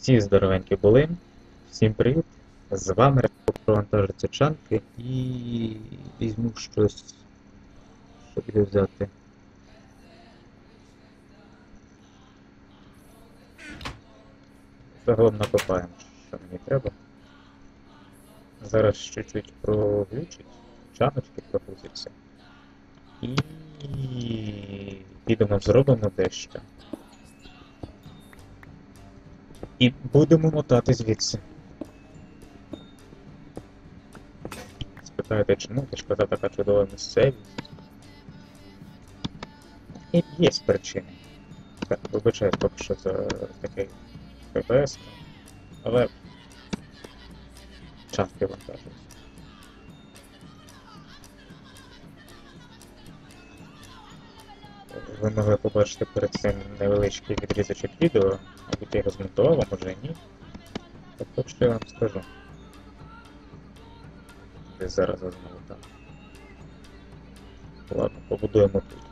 Всі здоровенькі були. Всім привіт. З вами провантажиться Чанки і візьму щось, що буде взяти. Загалом накопаємо, що мені треба. Зараз чуть-чуть проглючить, чаночки прогрузяться. І підемо зробимо дещо. І будемо мотати звідси. Спитаєте, чому? Ти така чудова місцевість. І є причини. Так, вибачаю поки що за такий ППС, але частки вантажують. Ви могли побачити перед цим невеличкий відрізочок відео, мабуть, я його змонтував, а може і ні. Так от що я вам скажу. Десь зараз я знову там. Ладно, побудуємо тут.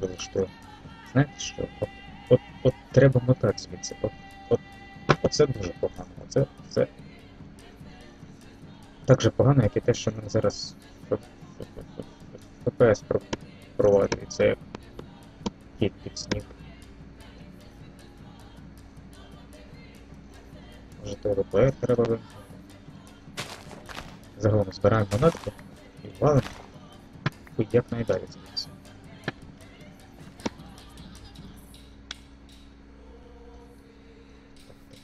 Собі влаштую. Знаєте що? От, от, от треба мотати звідси. От, от, оце дуже погано. Оце, це так же погано, як і те, що мене зараз ППС про- провалюється як кіт під сніг. Може то ВПР треба вимкнути. Загалом збираємо монетку і валимо хуй як найдалі звідси.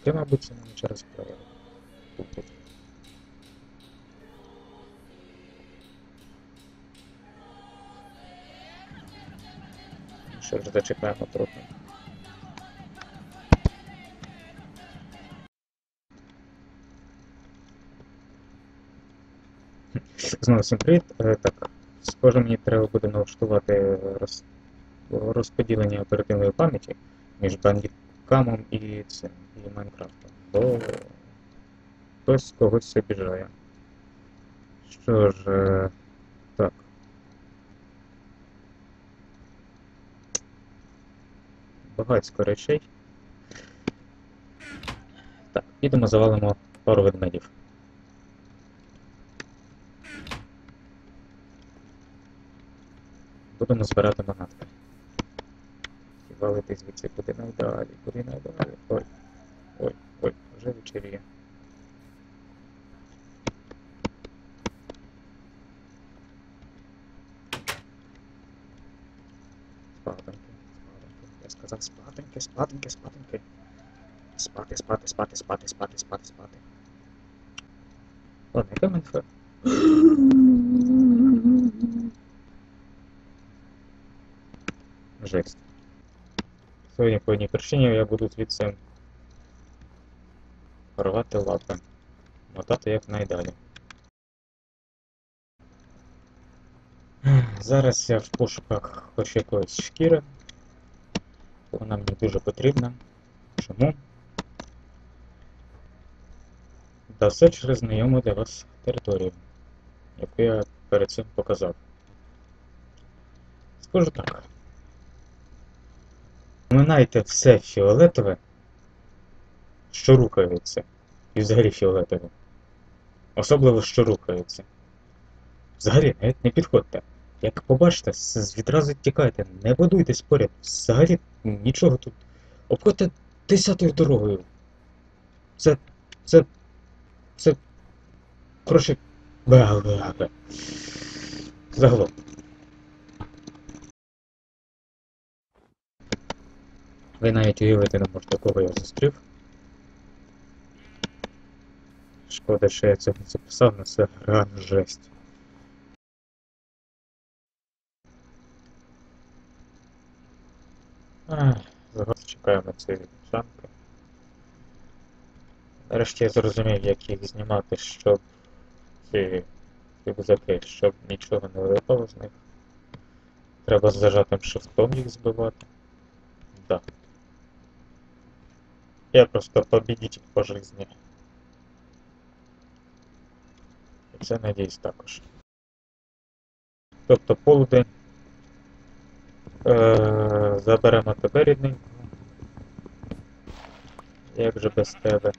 Таке, мабуть, це мені через правило. Що ж зачекаємо трохи. Знову всім привіт. Е, Так, схоже, мені треба буде налаштувати розподілення оперативної пам'яті між бандікамом і цим, і Майнкрафтом. Бо хтось когось обіжає. Що ж, е, так. Багатько речей. Так, підемо завалимо пару ведмедів. Будемо збирати манатки. І валити звідси куди найдалі, куди найдалі. Ой, ой, ой, вже вечеріє. Спатеньки, спатеньки. Я сказав спатеньки, спатеньки, спатеньки. Спати, спати, спати, спати, спати, спати, спати. Ладно, яка мене Жесть. Сьогодні по одній причині я буду звідси порвати лапи. Мотати якнайдалі. Зараз я в пошуках хоч якоїсь шкіри. Вона мені дуже потрібна. Чому? Та все через знайому для вас територію, яку я перед цим показав. Скажу так. Минайте все фіолетове, що рухається. І взагалі фіолетове. Особливо, що рухається. Взагалі, навіть не підходьте. Як побачите, відразу тікайте, не будуйтесь поряд. Взагалі нічого тут. Обходьте десятою дорогою. Це. це. це. Коротше. Загалом. Ви навіть уявити не можете, кого я зустрів. Шкода, що я цього не записав, але це реально жесть. Зараз чекаємо цієї шанки. Нарешті я зрозумів, як їх знімати, щоб ці рюкзаки, щоб нічого не випало з них. Треба з зажатим шифтом їх збивати. Да. Я просто победитель по жизни. І це надіюсь також. Тобто полудень. Е, заберемо тебе, рідненького. Як же без тебе?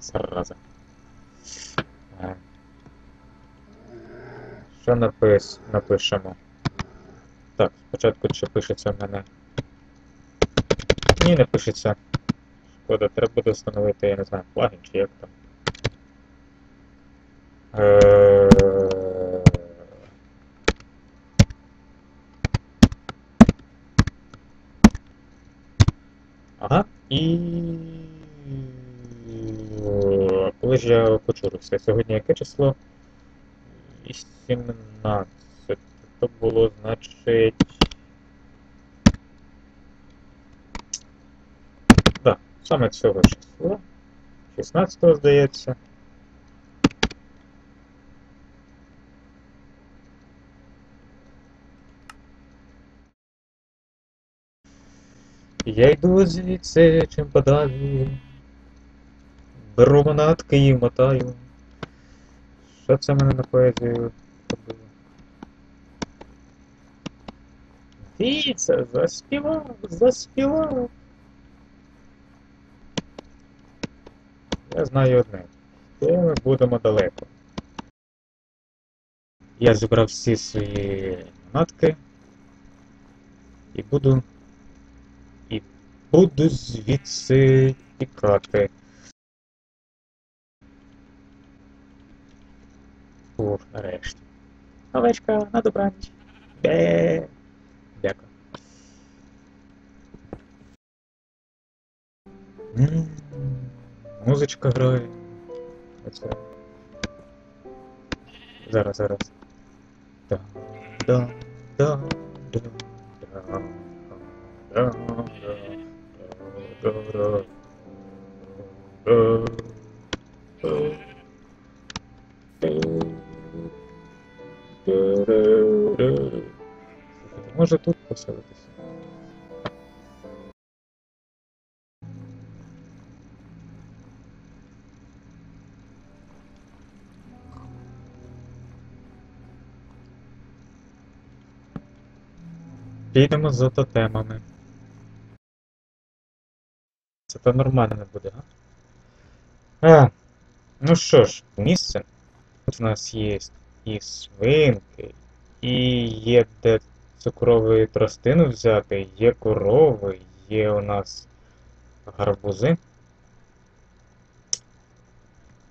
Зараза. Е. Що напис... напишемо? Так, спочатку чи пишеться в мене. Ні, не пишеться. Шкода, треба буде встановити, я не знаю, плагін чи як там. Е, Ага, і. Коли ж я почурився? Сьогодні яке число? 18. Це було, значить. Да, саме цього числа. 16-го, здається. Я йду звідси чим подалі. Беру манатки і мотаю. Що це мене на поезію робило? Дивіться, заспівав, заспівав. Я знаю одне. Де ми будемо далеко. Я зібрав всі свої манатки і буду. І буду звідси тікати. Ух, нарешті. Овечка, на добраніч. Бе. Дякую. М, Музичка грає. Оце. Зараз, зараз. Да, да, да, да, да, да, да, да, да, да. Може тут поселитися? Підемо за тотемами. Це то нормально буде, а? А, ну що ж, місце. Тут у нас є і свинки, і є де цукрової тростину взяти, є корови, є у нас гарбузи.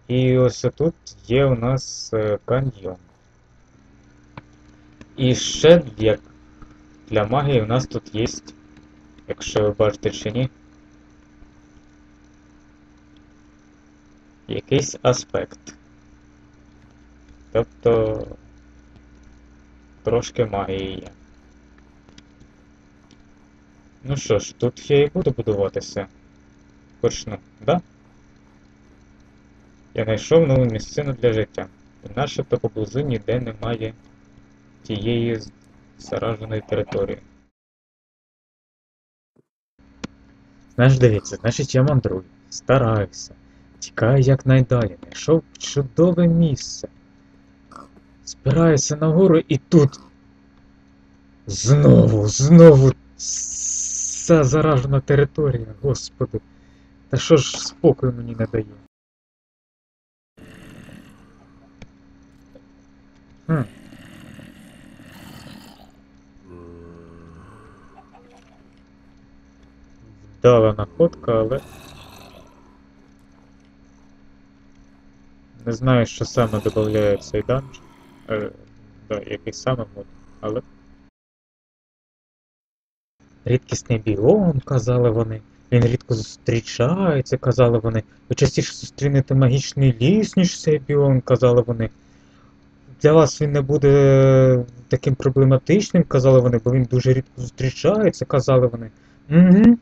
І ось тут є у нас е, каньйон. І ще як для магії у нас тут є, якщо ви бачите чи ні, якийсь аспект. Тобто трошки магії є. Ну що ж, тут я і буду будуватися. Почну, да? Я знайшов нову місцину для життя. І начебто поблизу ніде немає тієї зараженої території. Знаєш, дивіться, значить я мандрую, стараюся, тікаю якнайдалі, знайшов чудове місце. Спираюся нагору і тут. Знову, знову ця заражена територія, господи. Та що ж спокою мені не дає? Хм. Вдала находка, але. Не знаю, що саме додає цей данж. Е, да, який саме мод, але. Рідкісний біом, казали вони. Він рідко зустрічається, казали вони. Ви частіше зустрінете магічний ліс, ніж цей біом, казали вони. Для вас він не буде таким проблематичним, казали вони, бо він дуже рідко зустрічається, казали вони. Угу.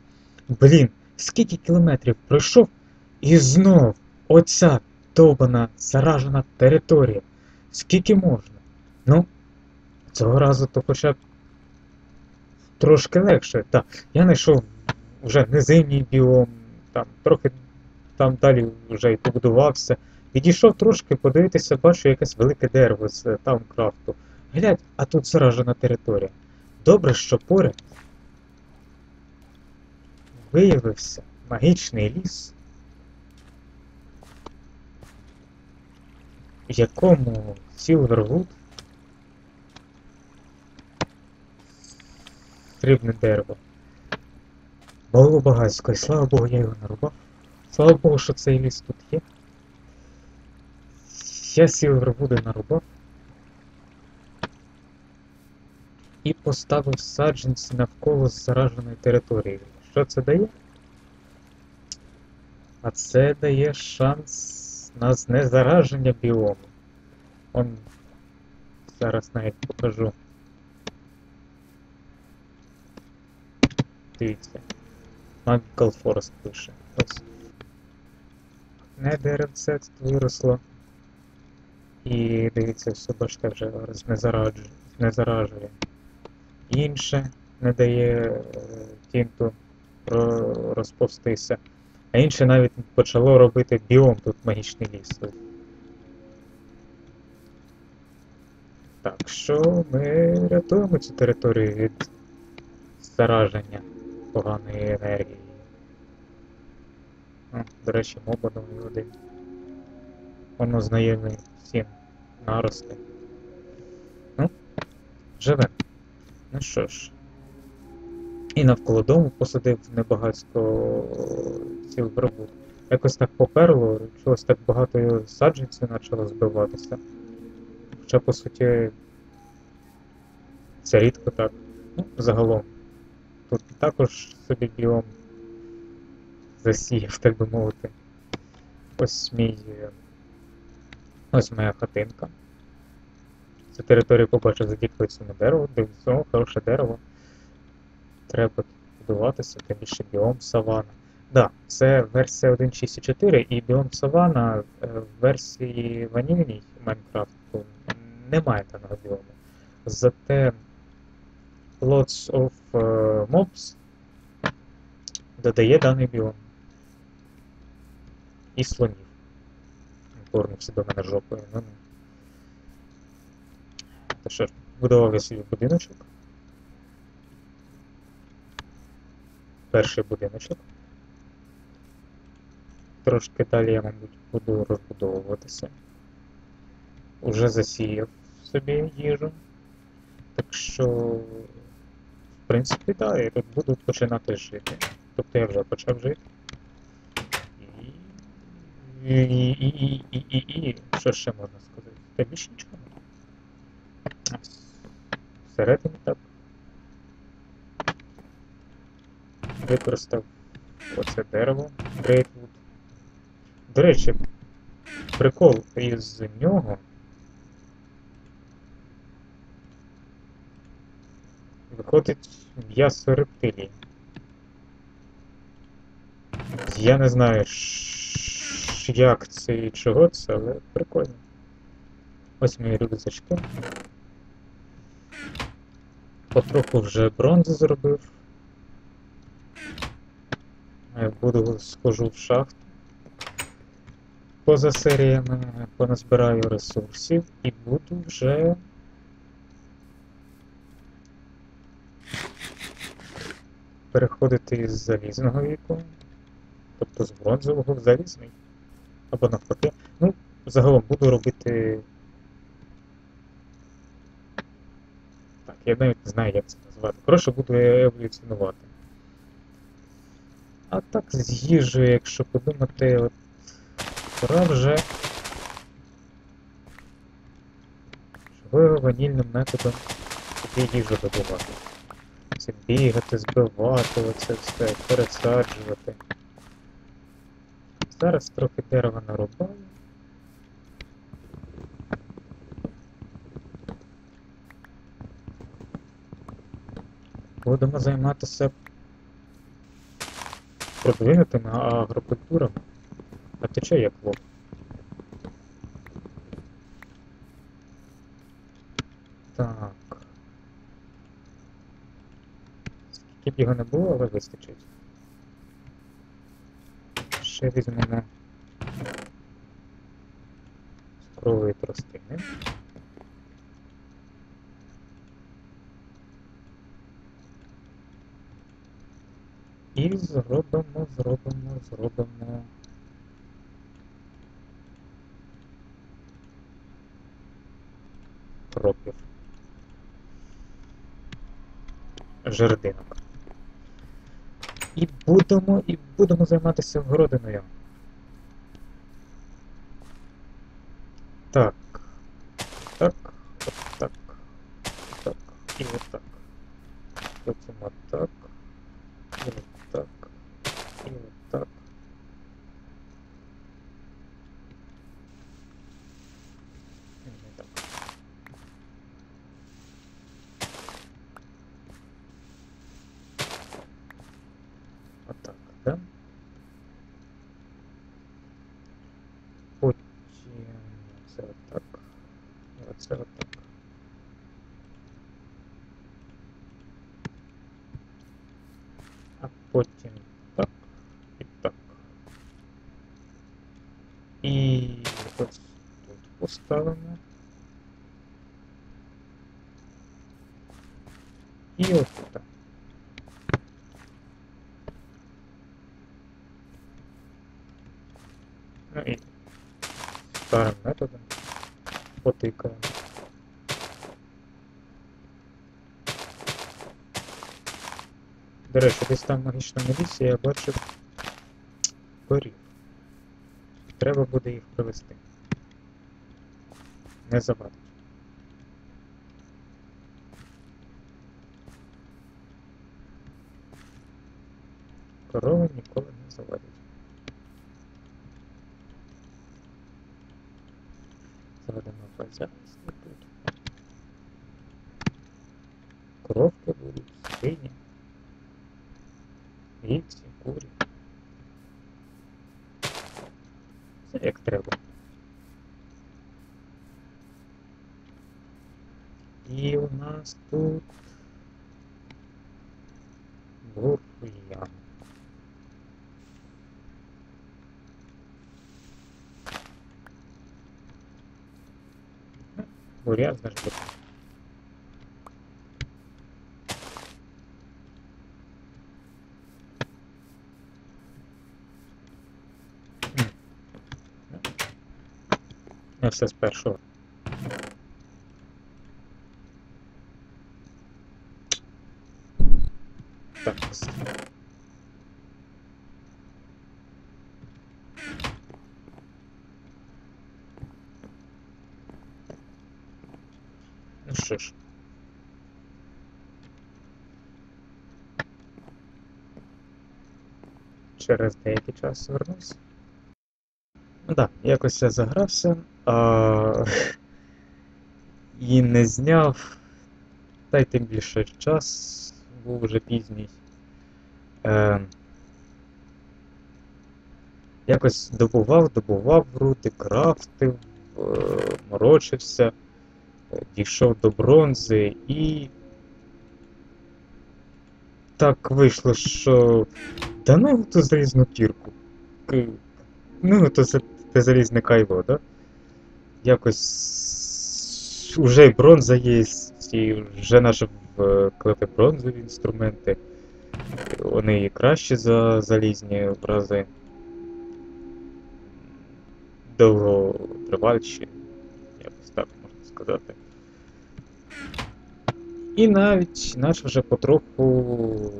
Блін, скільки кілометрів пройшов і знов оця довбана заражена територія. Скільки можна? Ну, Цього разу то хоча б трошки легше. Так, я знайшов вже низинній біом, там трохи там далі вже і побудувався. Відійшов трошки, подивитися, бачу якесь велике дерево з е, Таумкрафту. Глядь, а тут заражена територія. Добре, що поряд виявився магічний ліс, в якому Сілвервуд срібне дерево. Було багатсько, і слава Богу, я його нарубав. Слава Богу, що цей ліс тут є. Я Сілвервуда нарубав. І поставив саджанці навколо зараженої території. Що це дає? А це дає шанс на знезараження біому. Он зараз навіть покажу. Дивіться. Magical Forest пише. Ось. Не деревце виросло. І дивіться, все бачите, вже знезараджує. знезаражує. Інше не дає е, тінту розповстися. А інше навіть почало робити біом тут магічний ліс. Так що ми рятуємо цю територію від зараження поганої енергії. До речі, новий один. Воно знайомий всім нарости. Ну, живе. Ну що ж. І навколо дому посадив небагацько цілбробут. Якось так поперло, чогось так багато саджанців почало збиватися. Хоча, по суті, це рідко так. Ну, загалом. Тут також собі біом засіяв, так би мовити. Ось мій. Ось моя хатинка. Цю територію побачив за діклицями дерево, дивіться, хороше дерево. Треба будуватися, тим більше біом савана. Да, це версія 1.6.4 і біом савана е, в версії ванільній Майнкрафту немає даного біому. Зате Lots of е, Mobs додає даний біом. І слонів. Повернувся до мене жопою. Ну, ну. То що ж, будував я собі будиночок. Перший будиночок. Трошки далі я, мабуть, буду розбудовуватися. Уже засіяв собі їжу. Так що, в принципі, так, я тут буду починати жити. Тобто я вже почав жити. І, і, і, і, і, і. Що ще можна сказати? Та більше нічого. Всередині так. Використав оце дерево Greatwood. До речі, прикол із нього. Виходить м'ясо рептилії. Я не знаю, як це і чого це, але прикольно. Ось мої рюкзачки. Потроху вже бронзи зробив. Е, Буду схожу в шахту. Поза серіями поназбираю ресурсів і буду вже. Переходити із залізного віку, тобто з бронзового в залізний. Або навпаки. Ну, загалом буду робити. Так, я навіть не знаю, як це назвати. Коротше, буду еволюціонувати. А так з їжею, якщо подумати, от пора вже живою ванільним методом собі їжу добувати. Це бігати, збивати, оце все, пересаджувати. Зараз трохи дерева нарубаю. Будемо займатися продвинутими агрокультурами, а тече як Лоб? Так. Скільки б його не було, але вистачить. Ще візьмемо скрової тростини. І зробимо, зробимо, зробимо. Кропів. Жердинок. І будемо, і будемо займатися городиною. Так. Так. От так. Так. І отак. Потім отак. да? Потім це отак. І оце отак. А потім так і так. І ось тут поставимо. старим методом потикаємо. До речі, десь там в магічному я бачив корів. Треба буде їх привезти. Не завадить. Корови ніколи не завадять. Заведемо хазяйство тут. Коровки будуть, свині. Вівці, курі. Все як треба. І у нас тут бур'ян. Значить, бур'ян. Я все з. Так. Ну що ж. Через деякий час вернусь. Ну так, да, якось я загрався, а... і не зняв. Та й тим більше час був вже пізній. Е... Якось добував, добував руди, крафтив, е... морочився, дійшов до бронзи і. Так вийшло, що. Да ну ту залізну кірку. Ну, то це те залізне кайво, да? Якось уже й бронза є, і вже наше клепи бронзові інструменти. Вони і кращі за залізні в рази. Довго триваліші, якось так можна сказати. І навіть наш вже потроху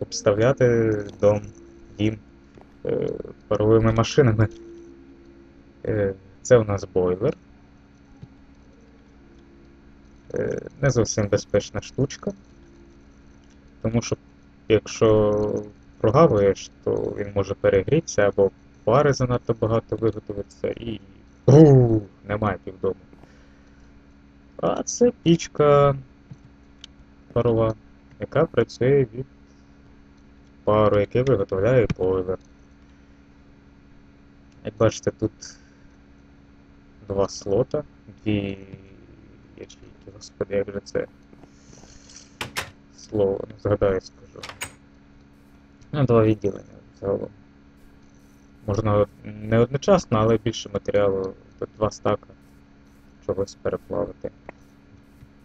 обставляти дом, дім е, паровими машинами. Е, Це у нас бойлер. Е, Не зовсім безпечна штучка. Тому що якщо прогавуєш, то він може перегрітися або пари занадто багато виготовиться і ууу, немає півдому. А це пічка парова, яка працює від пару, який виготовляє бойлер. Як бачите, тут два слота, дві ячейки, господи, як же це слово, не згадаю, скажу. Ну, два відділення загалом. Можна не одночасно, але більше матеріалу, тут два стака чогось переплавити.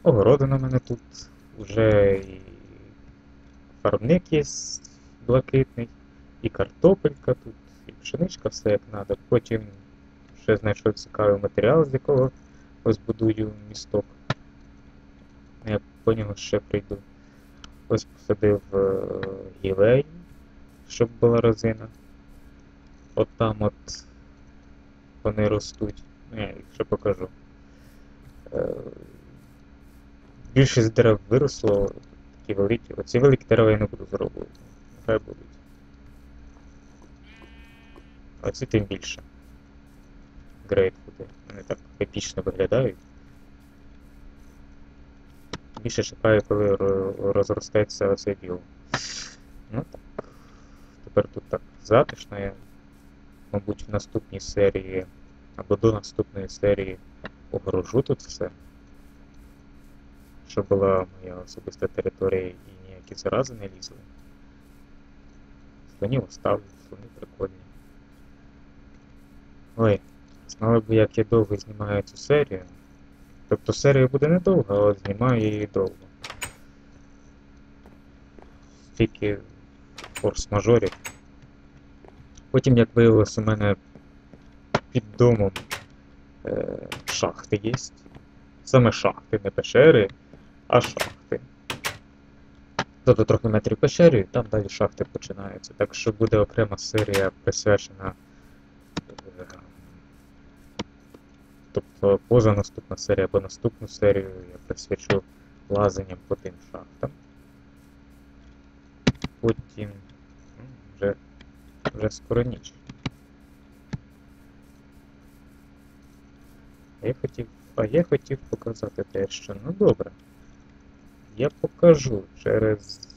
Огородина в мене тут вже і фарбник є блакитний, і картопелька тут, і пшеничка, все як треба. Потім ще знайшов цікавий матеріал, з якого ось будую місток. Я по нього ще прийду. Ось посадив е, гілей, щоб була резина. От там от вони ростуть. Я їх ще покажу. Більшість дерев виросло, такі великі. Оці великі дерева я не буду зроблювати. Нехай будуть. А ці тим більше. Грейтфуди. Вони так епічно виглядають. Більше чекаю, коли ро- розростеться оцей біом. Ну так. Тепер тут так затишно. Я, мабуть, в наступній серії або до наступної серії огорожу тут все. Щоб була моя особиста територія і ніякі зарази не лізли. Слонів оставлю, слони прикольні. Ой, знали б, як я довго знімаю цю серію. Тобто серія буде недовга, але знімаю її довго. Тільки форс-мажорів. Потім, як виявилось, у мене під домом е, шахти є. Саме шахти, не печери, а шахти. Тобто трохи метрів печері, там далі шахти починаються. Так що буде окрема серія присвячена. е, Тобто поза наступна серія або наступну серію я присвячу лазанням по тим шахтам. Потім ну, вже, вже скоро ніч. А я хотів, а я хотів показати дещо. Ну добре. Я покажу через.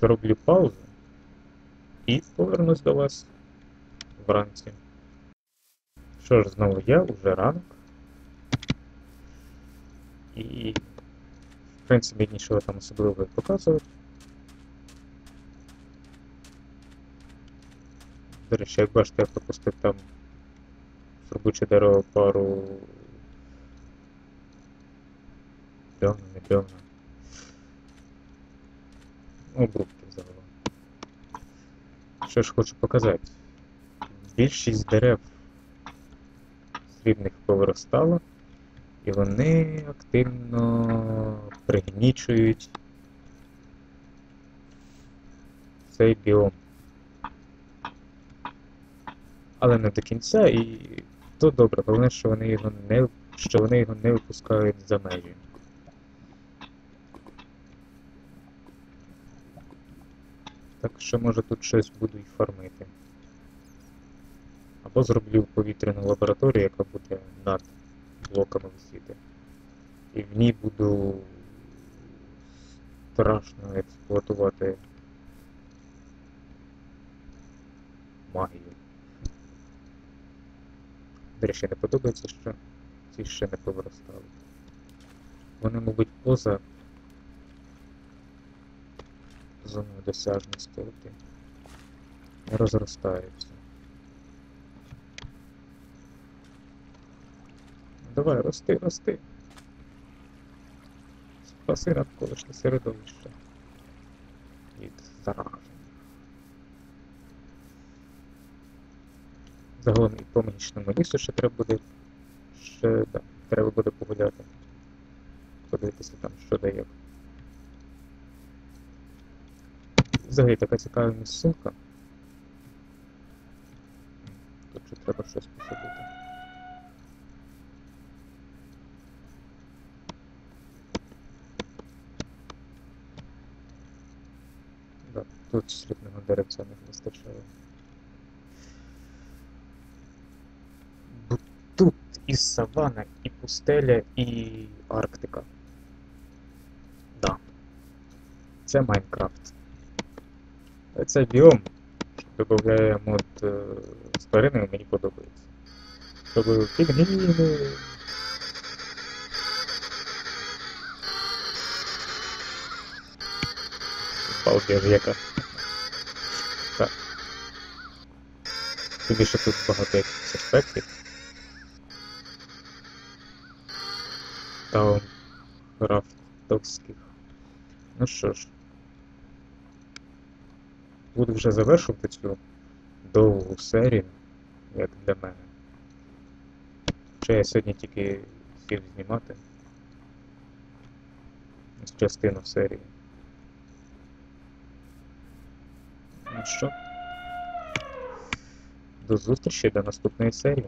Зроблю паузу і повернусь до вас вранці. Що ж, знову я, уже ранок. І, в принципі, нічого там особливого показувати. До речі, як бачите, я пропустив там сурбуче дерево пару не бревна. Обрубки загалом. Що ж хочу показати. Більшість дерев срібних повиростало, і вони активно пригнічують цей біом. Але не до кінця, і то добре, головне, що вони його не, що вони його не випускають за межі. Так що може тут щось буду й фармити. Або зроблю повітряну лабораторію, яка буде над блоками висіти. І в ній буду страшно експлуатувати магію. До речі, не подобається, що ці ще не повиростали. Вони, мабуть, поза зоною досяжності, і розростаються. Давай, рости, рости. Спаси навколишнє середовище від зараження. Загалом і по магічному лісу ще треба буде ще да, треба буде погуляти. Подивитися там, що як. Взагалі така цікава місцинка. Тут же треба щось посадити. Да, тут срібного деревця не вистачає. Бо тут і савана, і пустеля, і Арктика. Да. Це Майнкрафт. Це біом, що додає мод е, з тваринами, мені подобається. Щоб пінгвіни. Балдеж яка. Так. Тим більше тут багато якихось аспектів. Таункрафтовських. Ну що ж. Буду вже завершувати цю довгу серію, як для мене. Хоча я сьогодні тільки сів знімати частину серії. Ну що? До зустрічі до наступної серії.